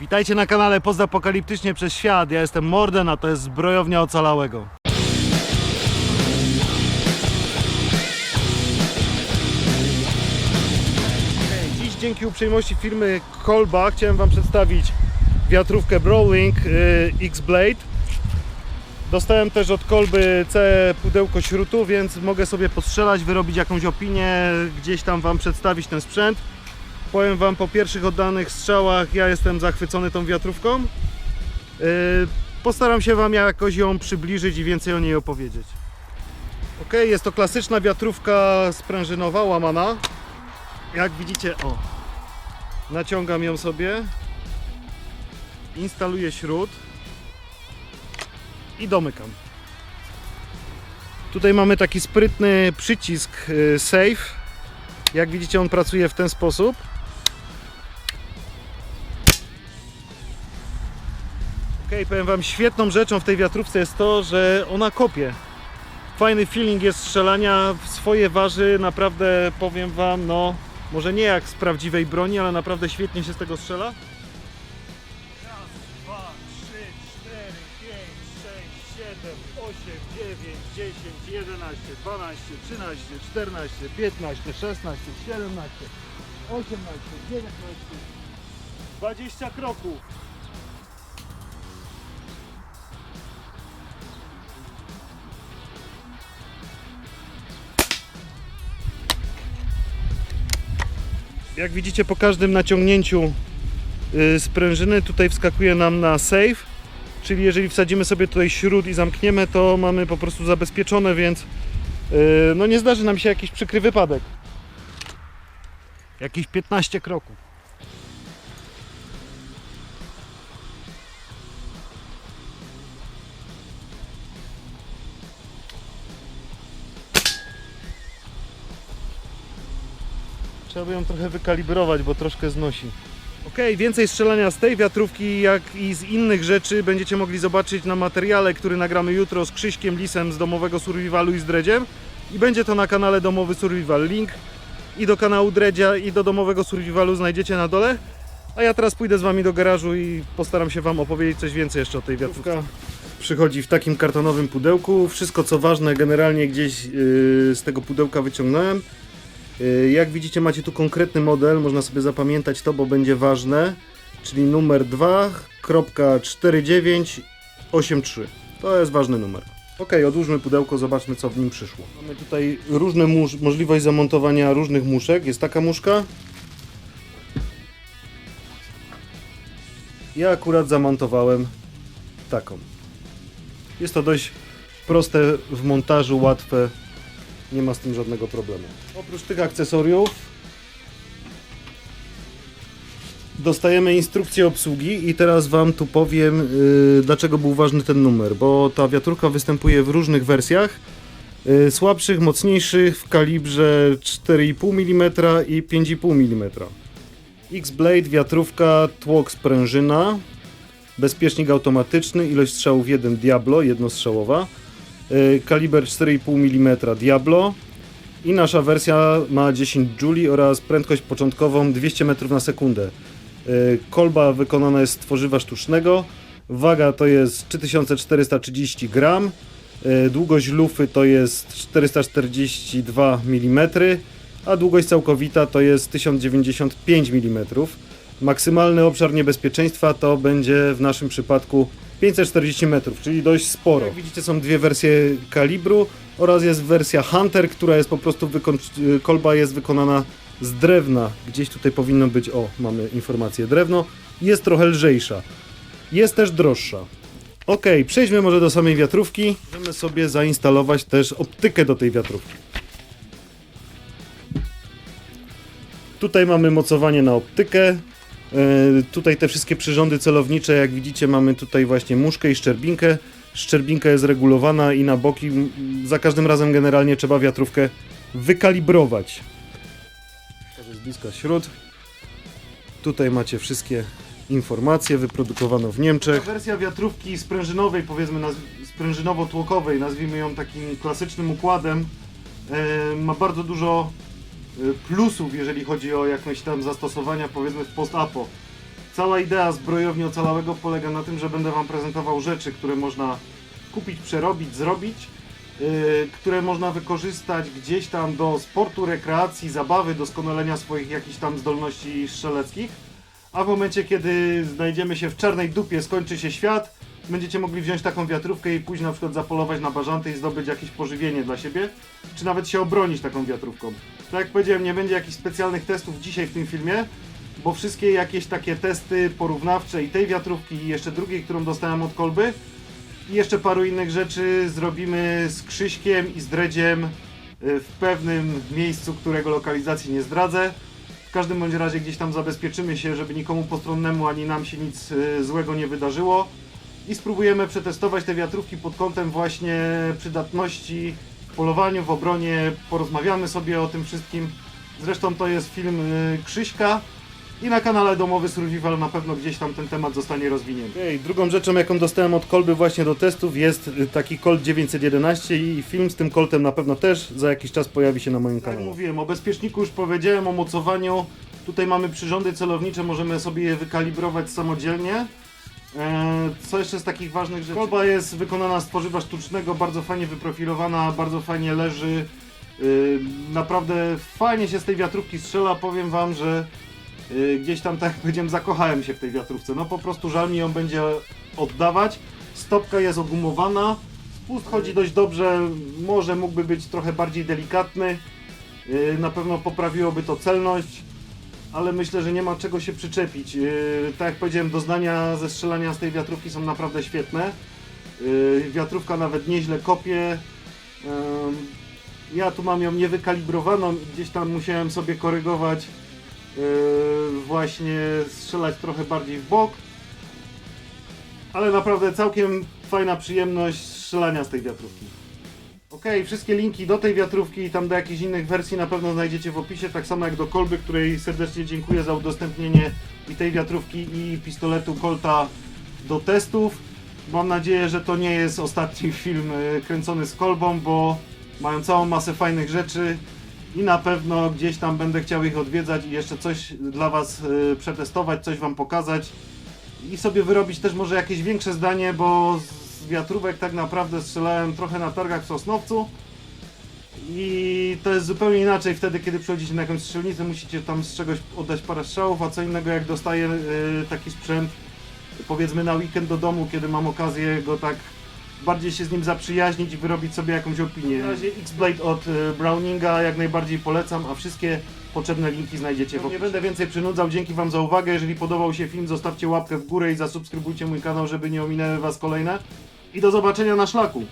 Witajcie na kanale Pozapokaliptycznie przez świat. Ja jestem Morden, a to jest zbrojownia ocalałego. Dziś dzięki uprzejmości firmy Kolba chciałem Wam przedstawić wiatrówkę Brawling y, X-Blade. Dostałem też od kolby całe pudełko śrutu, więc mogę sobie postrzelać, wyrobić jakąś opinię, gdzieś tam Wam przedstawić ten sprzęt. Powiem Wam po pierwszych oddanych strzałach, ja jestem zachwycony tą wiatrówką. Yy, Postaram się Wam jakoś ją przybliżyć i więcej o niej opowiedzieć. Ok, jest to klasyczna wiatrówka sprężynowa, łamana. Jak widzicie, o, naciągam ją sobie, instaluję śrut i domykam. Tutaj mamy taki sprytny przycisk y, save. Jak widzicie, on pracuje w ten sposób. Ok, powiem Wam, świetną rzeczą w tej wiatrówce jest to, że ona kopie. Fajny feeling jest strzelania, swoje waży, naprawdę powiem Wam, no może nie jak z prawdziwej broni, ale naprawdę świetnie się z tego strzela. Raz, dwa, trzy, cztery, pięć, sześć, siedem, osiem, dziewięć, dziesięć, jedenaście, dwanaście, trzynaście, czternaście, piętnaście, szesnaście, siedemnaście, osiemnaście, dziewiętnaście, dwadzieścia kroków. Jak widzicie po każdym naciągnięciu y, sprężyny tutaj wskakuje nam na save, czyli jeżeli wsadzimy sobie tutaj śrut i zamkniemy, to mamy po prostu zabezpieczone, więc y, no nie zdarzy nam się jakiś przykry wypadek. Jakieś 15 kroków. Trzeba by ją trochę wykalibrować, bo troszkę znosi. Ok, więcej strzelania z tej wiatrówki, jak i z innych rzeczy będziecie mogli zobaczyć na materiale, który nagramy jutro z Krzyśkiem Lisem z domowego Survivalu i z Dredziem. I będzie to na kanale Domowy Survival. Link i do kanału Dredzia i do domowego Survivalu znajdziecie na dole. A ja teraz pójdę z Wami do garażu i postaram się Wam opowiedzieć coś więcej jeszcze o tej wiatrówce. Przychodzi w takim kartonowym pudełku. Wszystko co ważne generalnie gdzieś yy, z tego pudełka wyciągnąłem. Yy, Jak widzicie macie tu konkretny model, można sobie zapamiętać to, bo będzie ważne, czyli numer 2.4983. To jest ważny numer. Ok, odłóżmy pudełko, zobaczmy co w nim przyszło. Mamy tutaj różne możliwość zamontowania różnych muszek. Jest taka muszka. Ja akurat zamontowałem taką. Jest to dość proste w montażu, łatwe nie ma z tym żadnego problemu. Oprócz tych akcesoriów dostajemy instrukcję obsługi i teraz Wam tu powiem yy, dlaczego był ważny ten numer, bo ta wiatrówka występuje w różnych wersjach yy, słabszych, mocniejszych w kalibrze 4,5 mm i 5,5 mm. X-Blade, wiatrówka, tłok sprężyna, bezpiecznik automatyczny, ilość strzałów 1 Diablo, jednostrzałowa. Y, kaliber 4,5 mm Diablo i nasza wersja ma 10 Joule oraz prędkość początkową 200 metrów na sekundę. Y, Kolba wykonana jest z tworzywa sztucznego, waga to jest 3430 gram, y, długość lufy to jest 442 mm, a długość całkowita to jest 1095 mm. Maksymalny obszar niebezpieczeństwa to będzie w naszym przypadku 540 metrów, czyli dość sporo. Jak widzicie są dwie wersje kalibru oraz jest wersja Hunter, która jest po prostu kolba jest wykonana z drewna. Gdzieś tutaj powinno być, o mamy informację, drewno. Jest trochę lżejsza. Jest też droższa. Ok, przejdźmy może do samej wiatrówki. Możemy sobie zainstalować też optykę do tej wiatrówki. Tutaj mamy mocowanie na optykę. E, Tutaj te wszystkie przyrządy celownicze, jak widzicie, mamy tutaj właśnie muszkę i szczerbinkę. Szczerbinka jest regulowana i na boki. Za każdym razem generalnie trzeba wiatrówkę wykalibrować. To jest bliska śród. Tutaj macie wszystkie informacje, wyprodukowano w Niemczech. Wersja wiatrówki sprężynowej, powiedzmy sprężynowo-tłokowej, nazwijmy ją takim klasycznym układem, e, ma bardzo dużo plusów, jeżeli chodzi o jakieś tam zastosowania, powiedzmy w post-apo. Cała idea zbrojowni ocalałego polega na tym, że będę Wam prezentował rzeczy, które można kupić, przerobić, zrobić, yy, które można wykorzystać gdzieś tam do sportu, rekreacji, zabawy, doskonalenia swoich jakichś tam zdolności strzeleckich. A w momencie, kiedy znajdziemy się w czarnej dupie, skończy się świat, będziecie mogli wziąć taką wiatrówkę i pójść na przykład zapolować na bażanty i zdobyć jakieś pożywienie dla siebie, czy nawet się obronić taką wiatrówką. Tak jak powiedziałem, nie będzie jakichś specjalnych testów dzisiaj w tym filmie, bo wszystkie jakieś takie testy porównawcze i tej wiatrówki i jeszcze drugiej, którą dostałem od kolby i jeszcze paru innych rzeczy zrobimy z Krzyśkiem i z Dredziem y, w pewnym miejscu, którego lokalizacji nie zdradzę. W każdym bądź razie gdzieś tam zabezpieczymy się, żeby nikomu postronnemu ani nam się nic y, złego nie wydarzyło i spróbujemy przetestować te wiatrówki pod kątem właśnie przydatności w polowaniu, w obronie. Porozmawiamy sobie o tym wszystkim. Zresztą to jest film y, Krzyśka i na kanale Domowy Survival na pewno gdzieś tam ten temat zostanie rozwinięty. Ej, drugą rzeczą jaką dostałem od kolby właśnie do testów jest y, taki Colt 911 i film z tym Coltem na pewno też za jakiś czas pojawi się na moim kanale. Tak mówiłem, o bezpieczniku już powiedziałem, o mocowaniu. Tutaj mamy przyrządy celownicze, możemy sobie je wykalibrować samodzielnie. E, Co jeszcze z takich ważnych rzeczy? Kolba jest wykonana z tworzywa sztucznego, bardzo fajnie wyprofilowana, bardzo fajnie leży. Yy, Naprawdę fajnie się z tej wiatrówki strzela. Powiem wam, że yy, gdzieś tam, tak jak zakochałem się w tej wiatrówce. No po prostu żal mi ją będzie oddawać. Stopka jest ogumowana. Spust chodzi dość dobrze. Może mógłby być trochę bardziej delikatny. Na pewno poprawiłoby to celność ale myślę, że nie ma czego się przyczepić. Yy, tak jak powiedziałem, doznania ze strzelania z tej wiatrówki są naprawdę świetne. Yy, wiatrówka nawet nieźle kopie. Ym, ja tu mam ją niewykalibrowaną, gdzieś tam musiałem sobie korygować, yy, właśnie strzelać trochę bardziej w bok. Ale naprawdę całkiem fajna przyjemność strzelania z tej wiatrówki. Ok, wszystkie linki do tej wiatrówki i tam do jakichś innych wersji na pewno znajdziecie w opisie, tak samo jak do kolby, której serdecznie dziękuję za udostępnienie i tej wiatrówki i pistoletu Colta do testów. Mam nadzieję, że to nie jest ostatni film y, kręcony z kolbą, bo mają całą masę fajnych rzeczy i na pewno gdzieś tam będę chciał ich odwiedzać i jeszcze coś dla Was y, przetestować, coś Wam pokazać i sobie wyrobić też może jakieś większe zdanie, bo z wiatrówek tak naprawdę strzelałem trochę na targach w Sosnowcu i to jest zupełnie inaczej wtedy, kiedy przychodzicie na jakąś strzelnicę, musicie tam z czegoś oddać parę strzałów, a co innego jak dostaję y, taki sprzęt powiedzmy na weekend do domu, kiedy mam okazję go tak bardziej się z nim zaprzyjaźnić i wyrobić sobie jakąś opinię. W razie X-Blade od y, Browninga jak najbardziej polecam, a wszystkie potrzebne linki znajdziecie w opisie. Nie będę więcej przynudzał, dzięki Wam za uwagę. Jeżeli podobał się film, zostawcie łapkę w górę i zasubskrybujcie mój kanał, żeby nie ominęły Was kolejne. I do zobaczenia na szlaku.